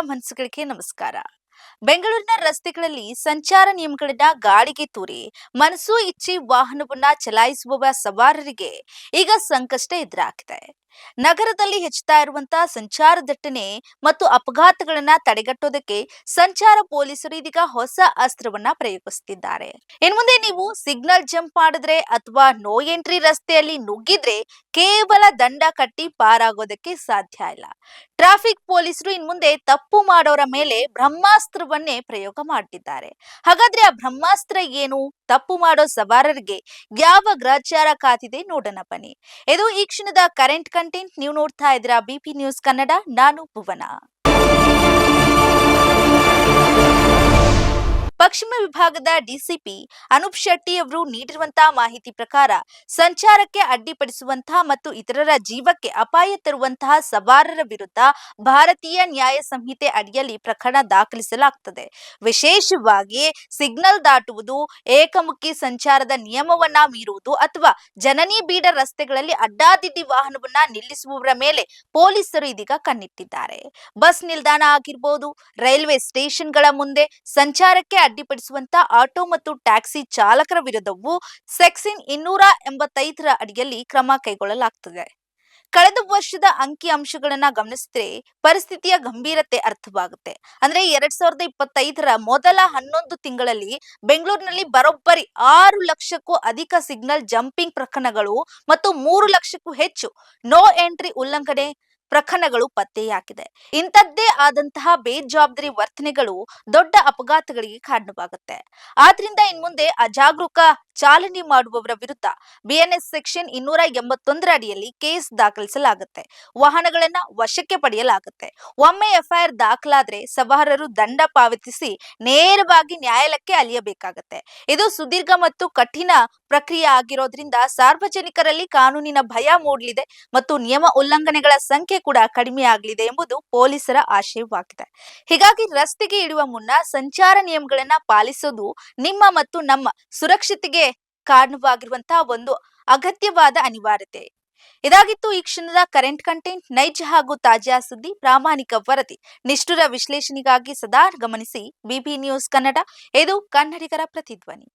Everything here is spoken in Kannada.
ಮನಸ್ಸುಗಳಿಗೆ ನಮಸ್ಕಾರ. ಬೆಂಗಳೂರಿನ ರಸ್ತೆಗಳಲ್ಲಿ ಸಂಚಾರ ನಿಯಮಗಳನ್ನ ಗಾಳಿಗೆ ತೂರಿ, ಮನಸ್ಸು ಇಚ್ಚಿ ವಾಹನವನ್ನ ಚಲಾಯಿಸುವ ಸವಾರರಿಗೆ ಈಗ ಸಂಕಷ್ಟ ಎದುರಾಗಿದೆ ನಗರದಲ್ಲಿ ಹೆಚ್ಚುತ್ತಾ ಇರುವಂತಹ ಸಂಚಾರ ದಟ್ಟಣೆ ಮತ್ತು ಅಪಘಾತಗಳನ್ನ ತಡೆಗಟ್ಟೋದಕ್ಕೆ ಸಂಚಾರ ಪೊಲೀಸರು ಇದೀಗ ಹೊಸ ಅಸ್ತ್ರವನ್ನ ಪ್ರಯೋಗಿಸುತ್ತಿದ್ದಾರೆ ಇನ್ ಮುಂದೆ ನೀವು ಸಿಗ್ನಲ್ ಜಂಪ್ ಮಾಡಿದ್ರೆ ಅಥವಾ ನೋ ಎಂಟ್ರಿ ರಸ್ತೆಯಲ್ಲಿ ನುಗ್ಗಿದ್ರೆ ಕೇವಲ ದಂಡ ಕಟ್ಟಿ ಪಾರಾಗೋದಕ್ಕೆ ಸಾಧ್ಯ ಇಲ್ಲ. ಟ್ರಾಫಿಕ್ ಪೊಲೀಸರು ಇನ್ ಮುಂದೆ ತಪ್ಪು ಮಾಡೋರ ಮೇಲೆ ಬ್ರಹ್ಮಾಸ್ತ್ರವನ್ನೇ ಪ್ರಯೋಗ ಮಾಡ್ತಿದ್ದಾರೆ. ಹಾಗಾದ್ರೆ ಆ ಬ್ರಹ್ಮಾಸ್ತ್ರ ಏನು? ತಪ್ಪು ಮಾಡೋ ಸವಾರರಿಗೆ ಯಾವ ಗ್ರಹಚಾರ ಕಾತಿದೆ ನೋಡೋಣ ಬನ್ನಿ. ಇದು ಈ ಕ್ಷಣದ ಕರೆಂಟ್ ಕಂಟೆಂಟ್ ನೀವು ನೋಡ್ತಾ ಇದ್ದೀರಾ ಬಿಪಿ ನ್ಯೂಸ್ ಕನ್ನಡ ನಾನು ಭುವನ. ಪಶ್ಚಿಮ ವಿಭಾಗದ ಡಿಸಿಪಿ ಅನೂಪ್ ಶೆಟ್ಟಿ ಅವರು ನೀಡಿರುವಂತಹ ಮಾಹಿತಿ ಪ್ರಕಾರ ಸಂಚಾರಕ್ಕೆ ಅಡ್ಡಿಪಡಿಸುವಂತಹ ಮತ್ತು ಇತರರ ಜೀವಕ್ಕೆ ಅಪಾಯ ತರುವಂತಹ ಸವಾರರ ವಿರುದ್ಧ ಭಾರತೀಯ ನ್ಯಾಯ ಸಂಹಿತೆ ಅಡಿಯಲ್ಲಿ ಪ್ರಕರಣ ದಾಖಲಿಸಲಾಗುತ್ತದೆ ವಿಶೇಷವಾಗಿ ಸಿಗ್ನಲ್ ದಾಟುವುದು, ಏಕಮುಖಿ ಸಂಚಾರದ ನಿಯಮವನ್ನ ಮೀರುವುದು ಅಥವಾ ಜನನಿ ಬೀಡ ರಸ್ತೆಗಳಲ್ಲಿ ಅಡ್ಡಾದಿಡ್ಡಿ ವಾಹನವನ್ನ ನಿಲ್ಲಿಸುವವರ ಮೇಲೆ ಪೊಲೀಸರು ಇದೀಗ ಕಣ್ಣಿಟ್ಟಿದ್ದಾರೆ. ಬಸ್ ನಿಲ್ದಾಣ ಆಗಿರ್ಬೋದು, ರೈಲ್ವೆ ಸ್ಟೇಷನ್ಗಳ ಮುಂದೆ ಸಂಚಾರಕ್ಕೆ ಅಡ್ಡಿಪಡಿಸುವಂತ ಆಟೋ ಮತ್ತು ಟ್ಯಾಕ್ಸಿ ಚಾಲಕರ ವಿರುದ್ಧವೂ ಸೆಕ್ಸಿನ್ ಇನ್ನೂರ ಎಂಬತ್ತೈದರ ಅಡಿಯಲ್ಲಿ ಕ್ರಮ ಕೈಗೊಳ್ಳಲಾಗುತ್ತದೆ ಕಳೆದ ವರ್ಷದ ಅಂಕಿ ಅಂಶಗಳನ್ನ ಗಮನಿಸಿದ್ರೆ ಪರಿಸ್ಥಿತಿಯ ಗಂಭೀರತೆ ಅರ್ಥವಾಗುತ್ತೆ. ಅಂದ್ರೆ ಎರಡ್ ಸಾವಿರದ ಇಪ್ಪತ್ತೈದರ ಮೊದಲ ಹನ್ನೊಂದು ತಿಂಗಳಲ್ಲಿ ಬೆಂಗಳೂರಿನಲ್ಲಿ ಬರೋಬ್ಬರಿ ಆರು ಲಕ್ಷಕ್ಕೂ ಅಧಿಕ ಸಿಗ್ನಲ್ ಜಂಪಿಂಗ್ ಪ್ರಕರಣಗಳು ಮತ್ತು ಮೂರು ಲಕ್ಷಕ್ಕೂ ಹೆಚ್ಚು ನೋ ಎಂಟ್ರಿ ಉಲ್ಲಂಘನೆ ಪ್ರಕರಣಗಳು ಪತ್ತೆಯಾಗಿದೆ. ಇಂಥದ್ದೇ ಆದಂತಹ ಬೇಜವಾಬ್ದಾರಿ ವರ್ತನೆಗಳು ದೊಡ್ಡ ಅಪಘಾತಗಳಿಗೆ ಕಾರಣವಾಗುತ್ತೆ. ಆದ್ರಿಂದ ಇನ್ಮುಂದೆ ಅಜಾಗರೂಕ ಚಾಲನೆ ಮಾಡುವವರ ವಿರುದ್ಧ ಬಿಎನ್ಎಸ್ ಸೆಕ್ಷನ್ ಇನ್ನೂರ ಎಂಬತ್ತೊಂದರ ಅಡಿಯಲ್ಲಿ ಕೇಸ್ ದಾಖಲಿಸಲಾಗುತ್ತೆ. ವಾಹನಗಳನ್ನ ವಶಕ್ಕೆ ಪಡೆಯಲಾಗುತ್ತೆ. ಒಮ್ಮೆ ಎಫ್ಐಆರ್ ದಾಖಲಾದ್ರೆ ಸವಾರರು ದಂಡ ಪಾವತಿಸಿ ನೇರವಾಗಿ ನ್ಯಾಯಾಲಯಕ್ಕೆ ಅಲಿಯಬೇಕಾಗತ್ತೆ ಇದು ಸುದೀರ್ಘ ಮತ್ತು ಕಠಿಣ ಪ್ರಕ್ರಿಯೆ ಆಗಿರೋದ್ರಿಂದ ಸಾರ್ವಜನಿಕರಲ್ಲಿ ಕಾನೂನಿನ ಭಯ ಮೂಡಲಿದೆ ಮತ್ತು ನಿಯಮ ಉಲ್ಲಂಘನೆಗಳ ಸಂಖ್ಯೆ ಕೂಡ ಕಡಿಮೆ ಆಗಲಿದೆ ಎಂಬುದು ಪೊಲೀಸರ ಆಶಯವಾಗಿದೆ. ಹೀಗಾಗಿ ರಸ್ತೆಗೆ ಇಡುವ ಮುನ್ನ ಸಂಚಾರ ನಿಯಮಗಳನ್ನ ಪಾಲಿಸೋದು ನಿಮ್ಮ ಮತ್ತು ನಮ್ಮ ಸುರಕ್ಷತೆಗೆ ಕಾರಣವಾಗಿರುವಂತಹ ಒಂದು ಅಗತ್ಯವಾದ ಅನಿವಾರ್ಯತೆ. ಇದಾಗಿತ್ತು ಈ ಕ್ಷಣದ ಕರೆಂಟ್ ಕಂಟೆಂಟ್ ನೈಜ ಹಾಗೂ ತಾಜಾ ಸುದ್ದಿ, ಪ್ರಾಮಾಣಿಕ ವರದಿ. ನಿಷ್ಠುರ ವಿಶ್ಲೇಷಣೆಗಾಗಿ ಸದಾ ಗಮನಿಸಿ ಬಿಬಿ ನ್ಯೂಸ್ ಕನ್ನಡ, ಇದು ಕನ್ನಡಿಗರ ಪ್ರತಿಧ್ವನಿ.